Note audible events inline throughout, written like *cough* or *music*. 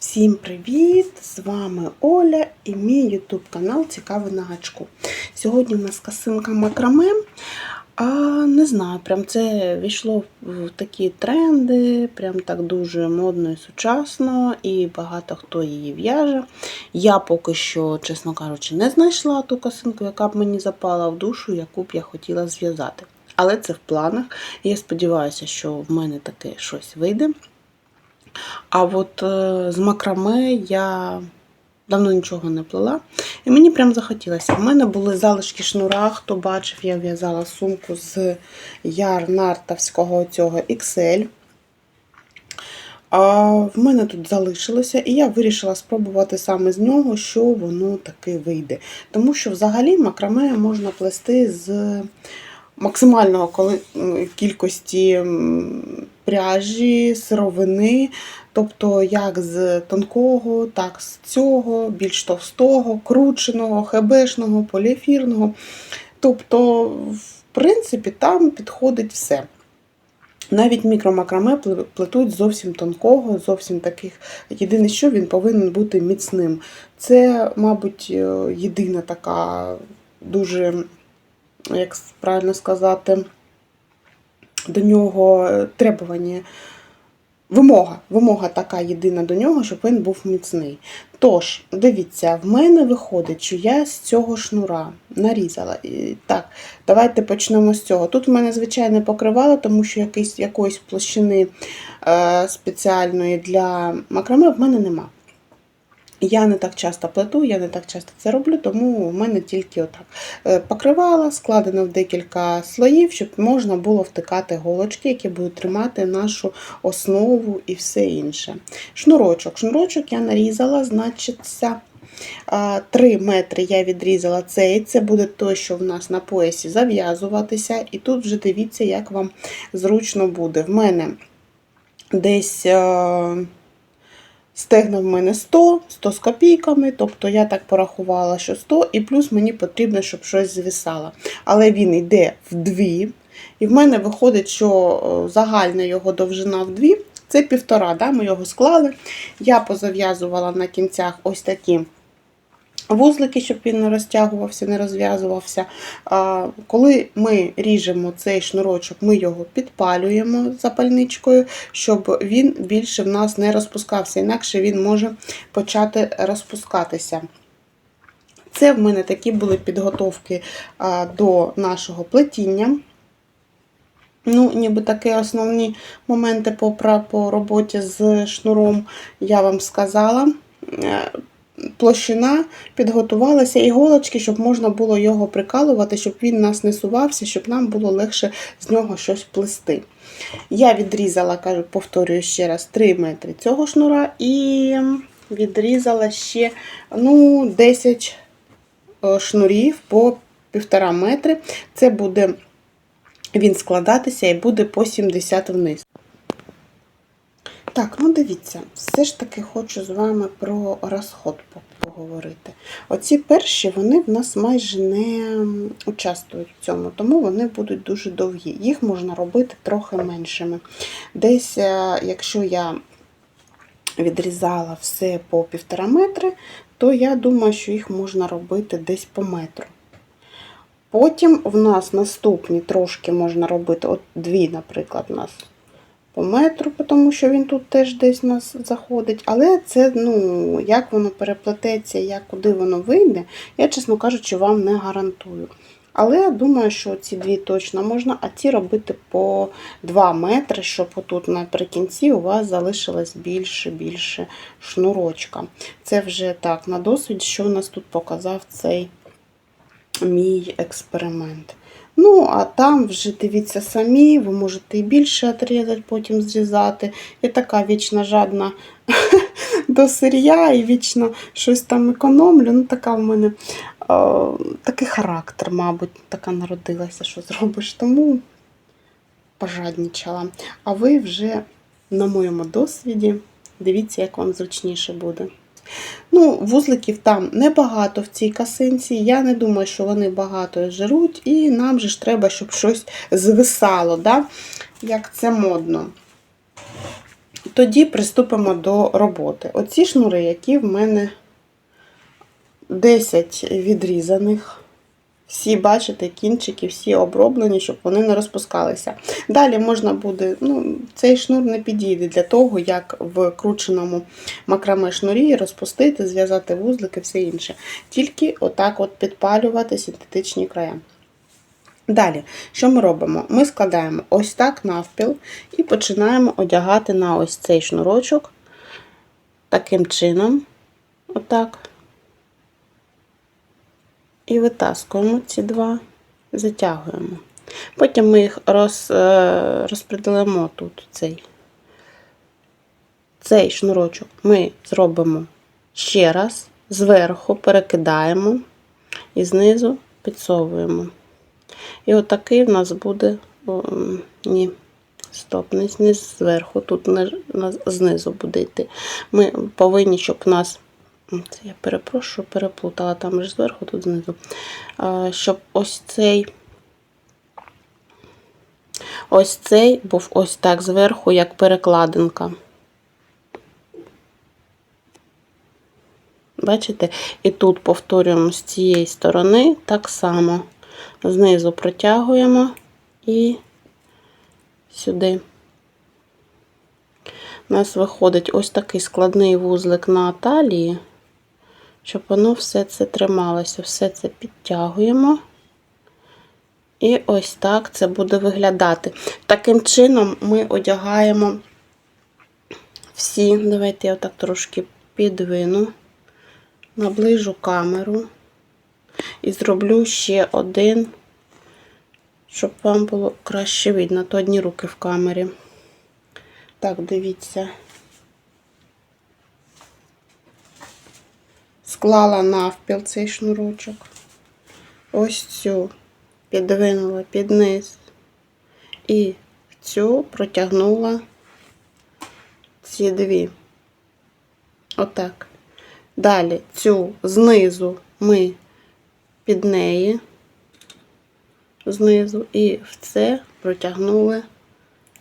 Всім привіт! З вами Оля і мій ютуб канал Цікавий на гачку. Сьогодні у нас касинка макраме. А не знаю, прям це війшло в такі тренди, прям так дуже модно і сучасно, і багато хто її в'яже. Я поки що, чесно кажучи, не знайшла ту касинку, яка б мені запала в душу, яку б я хотіла зв'язати. Але це в планах. Я сподіваюся, що в мене таке щось вийде. А от е, з макраме я давно нічого не плела. І мені прям захотілося. У мене були залишки шнура, хто бачив, я в'язала сумку з ярнартовського цього XL. А в мене тут залишилося, і я вирішила спробувати саме з нього, що воно таки вийде. Тому що взагалі макраме можна плести з максимального кількості пряжі, сировини, тобто як з тонкого, так з цього, більш товстого, крученого, хебешного, поліефірного. Тобто, в принципі, там підходить все. Навіть мікромакраме пле- плетуть зовсім тонкого, зовсім таких. Єдине, що він повинен бути міцним. Це, мабуть, е, єдина така дуже, як правильно сказати, до нього е, требування. Вимога, вимога така єдина до нього, щоб він був міцний. Тож, дивіться, в мене виходить, що я з цього шнура нарізала. І, так, давайте почнемо з цього. Тут в мене звичайне покривало, тому що якийсь, якоїсь площини е, спеціальної для макраме в мене нема. Я не так часто плету, я не так часто це роблю, тому в мене тільки отак. Е, Покривала, складено в декілька слоїв, щоб можна було втикати голочки, які будуть тримати нашу основу і все інше. Шнурочок. Шнурочок я нарізала, значиться. 3 метри я відрізала цей, це буде той, що в нас на поясі зав'язуватися. І тут вже дивіться, як вам зручно буде. В мене десь е, стегна в мене 100, 100 з копійками, тобто я так порахувала, що 100, і плюс мені потрібно, щоб щось звисало. Але він йде в дві. І в мене виходить, що е, загальна його довжина в дві. Це півтора, да? ми його склали. Я позав'язувала на кінцях ось такі вузлики, щоб він не розтягувався, не розв'язувався. Коли ми ріжемо цей шнурочок, ми його підпалюємо запальничкою, щоб він більше в нас не розпускався, інакше він може почати розпускатися. Це в мене такі були підготовки до нашого плетіння. Ну, ніби такі основні моменти по, по роботі з шнуром я вам сказала. Площина підготувалася іголочки, щоб можна було його прикалувати, щоб він нас не сувався, щоб нам було легше з нього щось плести. Я відрізала, кажу, повторюю ще раз, 3 метри цього шнура і відрізала ще ну, 10 е, шнурів по 1,5 метри. Це буде він складатися і буде по 70 вниз. Так, ну дивіться, все ж таки хочу з вами про розход поговорити. Оці перші, вони в нас майже не участвують в цьому, тому вони будуть дуже довгі. Їх можна робити трохи меншими. Десь, е, якщо я відрізала все по півтора метри, то я думаю, що їх можна робити десь по метру. Потім в нас наступні трошки можна робити, от дві, наприклад, у нас по метру, тому що він тут теж десь нас заходить. Але це, ну, як воно переплететься, як куди воно вийде, я, чесно кажучи, вам не гарантую. Але я думаю, що ці дві точно можна, а ці робити по 2 метри, щоб отут наприкінці у вас залишилось більше-більше шнурочка. Це вже так, на досвід, що у нас тут показав цей мій експеримент. Ну, а там вже дивіться самі, ви можете і більше отрізати, потім зрізати. Я така вічно жадна *laughs* до сир'я і вічно щось там економлю. Ну, така в мене е, такий характер, мабуть, така народилася, що зробиш. Тому пожаднічала. А ви вже на моєму досвіді дивіться, як вам зручніше буде. Ну, вузликів там небагато в цій касинці. Я не думаю, що вони багато жируть, і нам же ж треба, щоб щось звисало, да? як це модно. Тоді приступимо до роботи. Оці шнури, які в мене 10 відрізаних. Всі, бачите, кінчики, всі оброблені, щоб вони не розпускалися. Далі можна буде, ну, цей шнур не підійде для того, як в крученому макраме шнурі розпустити, зв'язати вузлики, все інше. Тільки отак от підпалювати синтетичні края. Далі, що ми робимо? Ми складаємо ось так навпіл і починаємо одягати на ось цей шнурочок таким чином. Отак. І витаскуємо ці два, затягуємо. Потім ми їх роз, е, розпределимо тут цей, цей шнурочок ми зробимо ще раз, зверху перекидаємо і знизу підсовуємо. І отакий в нас буде, о, ні, стоп, не зверху, тут не, знизу буде йти. Ми повинні, щоб у нас, це я перепрошую, переплутала, там ж зверху, тут знизу, щоб ось цей, ось цей був ось так зверху, як перекладинка. Бачите? І тут повторюємо з цієї сторони так само знизу протягуємо і сюди. У нас виходить ось такий складний вузлик на талії, щоб воно все це трималося, все це підтягуємо. І ось так це буде виглядати. Таким чином ми одягаємо всі, давайте я отак трошки підвину, наближу камеру. І зроблю ще один, щоб вам було краще видно, то одні руки в камері. Так, дивіться. Склала навпіл цей шнурочок. Ось цю підвинула під низ. І в цю протягнула ці дві. Отак. Далі цю знизу ми під неї знизу, і в це протягнули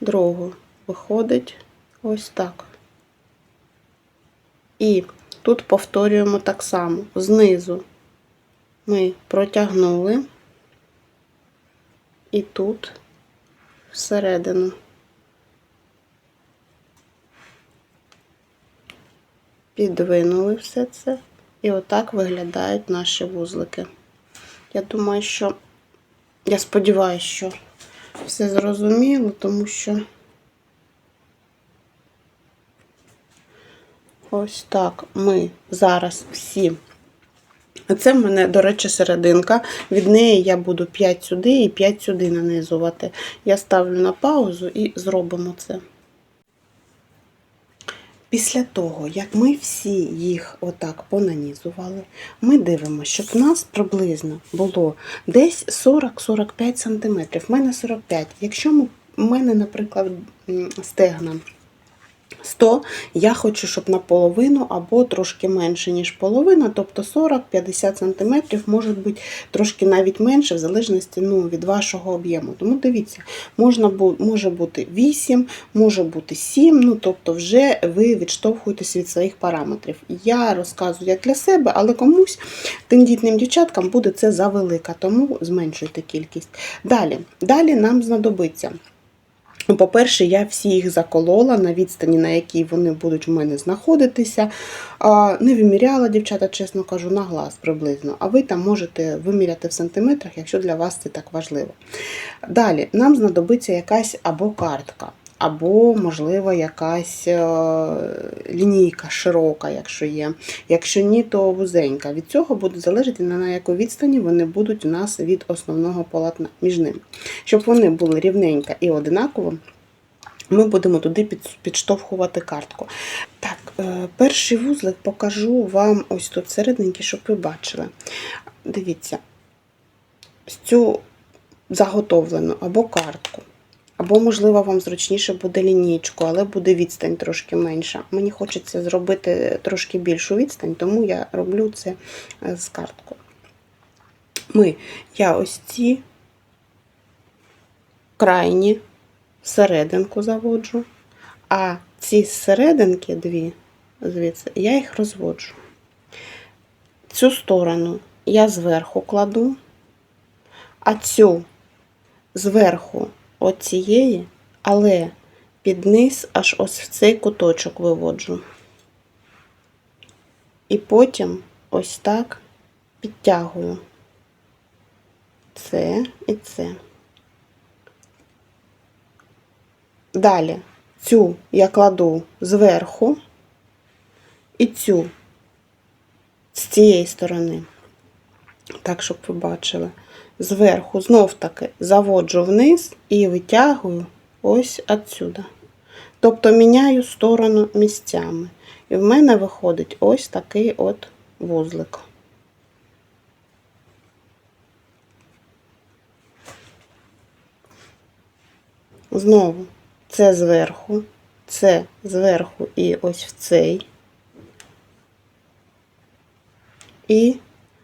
другу. Виходить ось так. І тут повторюємо так само. Знизу ми протягнули, і тут всередину. Підвинули все це, і отак виглядають наші вузлики. Я думаю, що я сподіваюся, що все зрозуміло, тому що ось так ми зараз всі. Це в мене, до речі, серединка. Від неї я буду 5 сюди і 5 сюди нанизувати. Я ставлю на паузу і зробимо це. Після того, як ми всі їх отак понанізували, ми дивимося, щоб в нас приблизно було десь 40-45 см. В мене 45 Якщо в мене, наприклад, стегна 100, я хочу, щоб наполовину або трошки менше, ніж половина, тобто 40-50 см, може бути трошки навіть менше, в залежності ну, від вашого об'єму. Тому дивіться, можна, може бути 8, може бути 7, ну, тобто вже ви відштовхуєтесь від своїх параметрів. Я розказую як для себе, але комусь, тендітним дівчаткам, буде це завелика, тому зменшуйте кількість. Далі, далі нам знадобиться. Ну, По-перше, я всі їх заколола на відстані, на якій вони будуть в мене знаходитися. Не виміряла, дівчата, чесно кажу, на глаз приблизно. А ви там можете виміряти в сантиметрах, якщо для вас це так важливо. Далі, нам знадобиться якась або картка, або, можливо, якась е, лінійка широка, якщо є. Якщо ні, то вузенька. Від цього буде залежати, на яку відстані вони будуть у нас від основного полотна між ними. Щоб вони були рівненько і одинаково, ми будемо туди підштовхувати картку. Так, е, перший вузлик покажу вам ось тут середненький, щоб ви бачили. Дивіться, цю заготовлену або картку. Або, можливо, вам зручніше буде лінійку, але буде відстань трошки менша. Мені хочеться зробити трошки більшу відстань, тому я роблю це е, з карткою. Ми, я ось ці крайні всерединку заводжу, а ці серединки дві, звідси, я їх розводжу. Цю сторону я зверху кладу, а цю зверху оцієї, але під низ аж ось в цей куточок виводжу. І потім ось так підтягую це і це. Далі цю я кладу зверху і цю з цієї сторони. Так, щоб ви бачили. Зверху знов таки заводжу вниз і витягую ось отсюда. Тобто міняю сторону місцями. І в мене виходить ось такий от вузлик. Знову це зверху, це зверху і ось в цей. І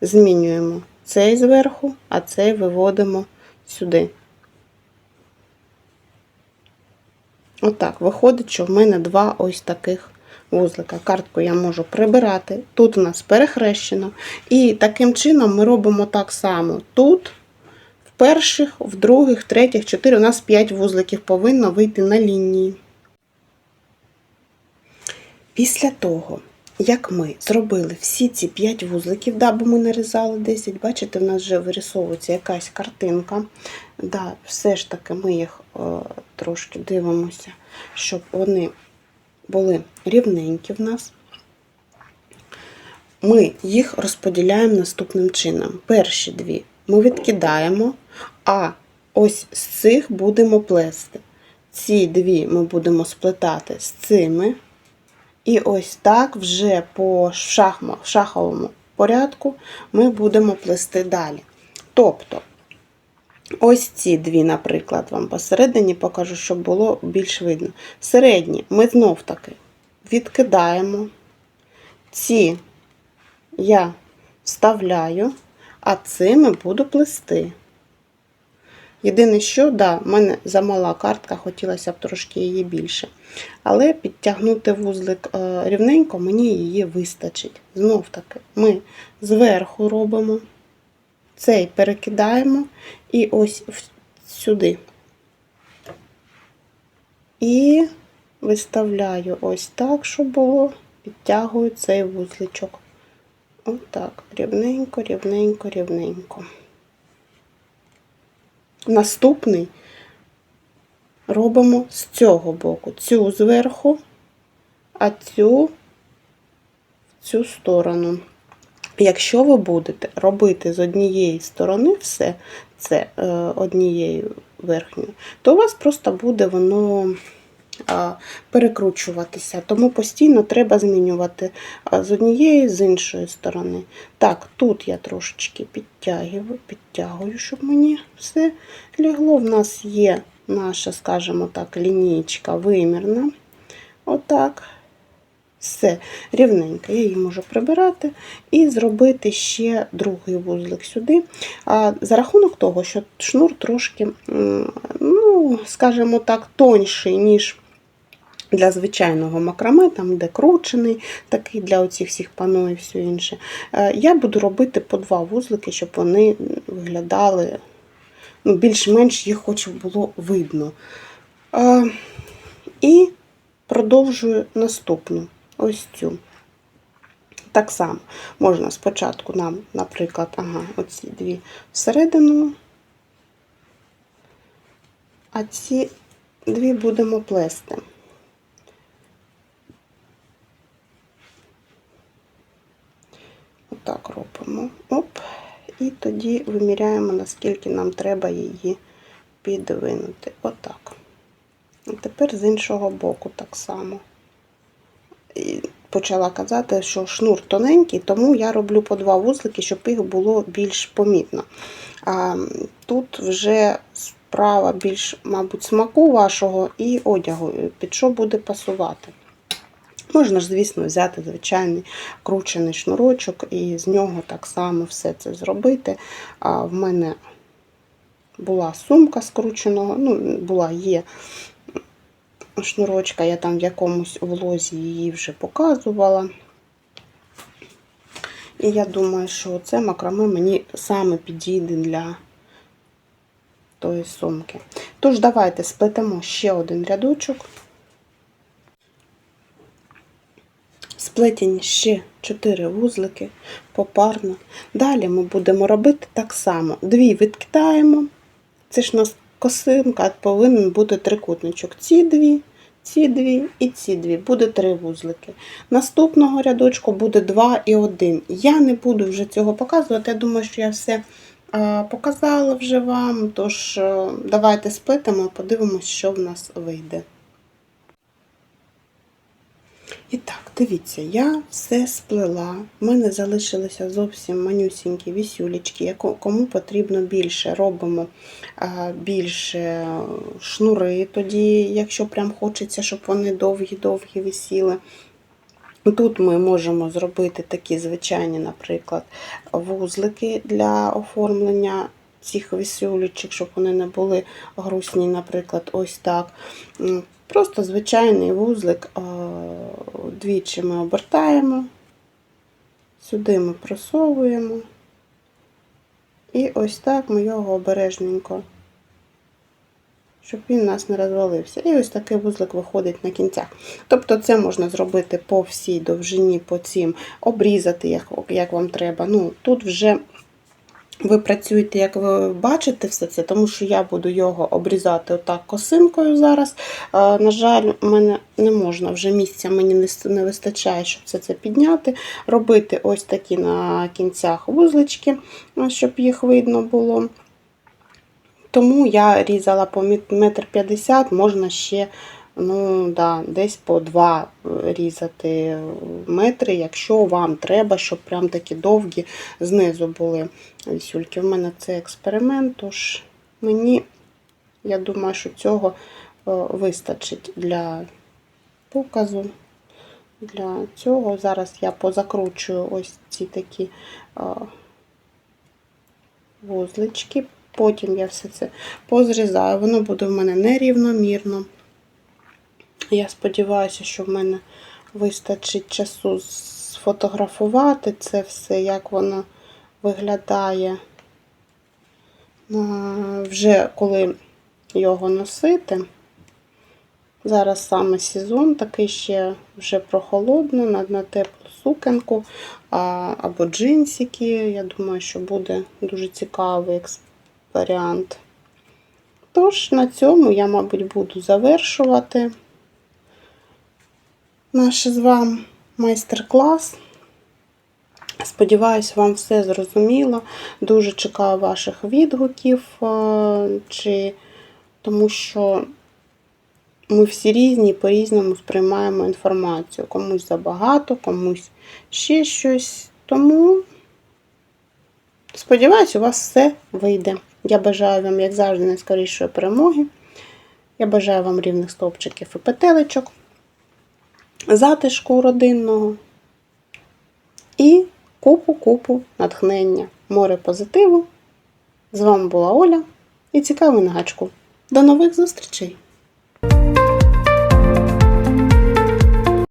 змінюємо цей зверху, а цей виводимо сюди. Отак, виходить, що в мене два ось таких вузлика. Картку я можу прибирати. Тут у нас перехрещено. І таким чином ми робимо так само. Тут, в перших, в других, в третіх, чотири, у нас 5 вузликів повинно вийти на лінії. Після того, як ми зробили всі ці 5 вузликів, да, бо ми нарізали 10, бачите, в нас вже вирисовується якась картинка. Да, Все ж таки ми їх е, трошки дивимося, щоб вони були рівненькі в нас. Ми їх розподіляємо наступним чином. Перші дві ми відкидаємо, а ось з цих будемо плести. Ці дві ми будемо сплетати з цими. І ось так вже по шаховому порядку ми будемо плести далі. Тобто, ось ці дві, наприклад, вам посередині покажу, щоб було більш видно. Середні ми знов таки відкидаємо. Ці я вставляю, а цими буду плести. Єдине, що, да, в мене замала картка, хотілося б трошки її більше. Але підтягнути вузлик е, рівненько, мені її вистачить. Знов таки, ми зверху робимо, цей перекидаємо і ось сюди. І виставляю ось так, щоб було, підтягую цей вузличок. Отак, рівненько, рівненько, рівненько. Наступний робимо з цього боку. Цю зверху, а цю в цю сторону. Якщо ви будете робити з однієї сторони все це е, однією верхньою, то у вас просто буде воно перекручуватися. Тому постійно треба змінювати з однієї, з іншої сторони. Так, тут я трошечки підтягую, підтягую, щоб мені все лягло. В нас є наша, скажімо так, лінійка вимірна. Отак. Все, рівненько, я її можу прибирати і зробити ще другий вузлик сюди. А За рахунок того, що шнур трошки, ну, скажімо так, тонший, ніж для звичайного макраме, там де кручений, такий для оцих всіх пано і все інше. Е, я буду робити по два вузлики, щоб вони виглядали ну, більш-менш їх хоч було видно. І продовжую наступну ось цю. Так само можна спочатку нам, наприклад, ага, оці дві всередину, а ці дві будемо плести. Отак робимо. Оп і тоді виміряємо, наскільки нам треба її підвинути. Отак. І тепер з іншого боку так само. І почала казати, що шнур тоненький, тому я роблю по два вузлики, щоб їх було більш помітно. А Тут вже справа більш, мабуть, смаку вашого і одягу, під що буде пасувати. Можна ж, звісно, взяти звичайний кручений шнурочок і з нього так само все це зробити. А в мене була сумка скрученого, ну, була є шнурочка, я там в якомусь влозі її вже показувала. І я думаю, що це макраме мені саме підійде для тої сумки. Тож, давайте сплетемо ще один рядочок. Сплетені ще 4 вузлики попарно. Далі ми будемо робити так само. Дві відкидаємо. Це ж у нас косинка, повинен бути трикутничок. Ці дві, ці дві і ці дві. Буде три вузлики. Наступного рядочку буде 2 і 1. Я не буду вже цього показувати. Я думаю, що я все показала вже вам. Тож, е, давайте сплетемо і подивимося, що в нас вийде. І так, дивіться, я все сплела. У мене залишилися зовсім манюсінькі вісюлечки. Кому потрібно більше, робимо більше шнури тоді, якщо прям хочеться, щоб вони довгі-довгі висіли. Тут ми можемо зробити такі звичайні, наприклад, вузлики для оформлення цих вісюлечок, щоб вони не були грустні, наприклад, ось так. Просто звичайний вузлик двічі ми обертаємо, сюди ми просовуємо, і ось так ми його обережненько, щоб він нас не розвалився. І ось такий вузлик виходить на кінцях. Тобто це можна зробити по всій довжині, по цим, обрізати, як, як вам треба. Ну, Тут вже ви працюєте, як ви бачите, все це, тому що я буду його обрізати отак косинкою зараз. На жаль, мене не можна вже місця, мені не вистачає, щоб все це підняти. Робити ось такі на кінцях вузлички, щоб їх видно було. Тому я різала по мет- метр п'ятдесят, можна ще ну, да, десь по два е, різати метри, якщо вам треба, щоб прям такі довгі знизу були вісюльки. У мене це експеримент, тож мені, я думаю, що цього е, вистачить для показу. Для цього зараз я позакручую ось ці такі е, вузлички. Потім я все це позрізаю. Воно буде в мене нерівномірно. Я сподіваюся, що в мене вистачить часу сфотографувати це все, як воно виглядає. Вже коли його носити. Зараз саме сезон, такий ще вже прохолодно, на, теплу сукенку або джинсики. Я думаю, що буде дуже цікавий варіант. Тож, на цьому я, мабуть, буду завершувати наш з вами майстер-клас. Сподіваюсь, вам все зрозуміло. Дуже чекаю ваших відгуків, е, чи... тому що ми всі різні, по-різному сприймаємо інформацію. Комусь забагато, комусь ще щось. Тому сподіваюсь, у вас все вийде. Я бажаю вам, як завжди, найскорішої перемоги. Я бажаю вам рівних стовпчиків і петелечок, затишку родинного і купу-купу натхнення, море позитиву. З вами була Оля і цікавий на гачку. До нових зустрічей!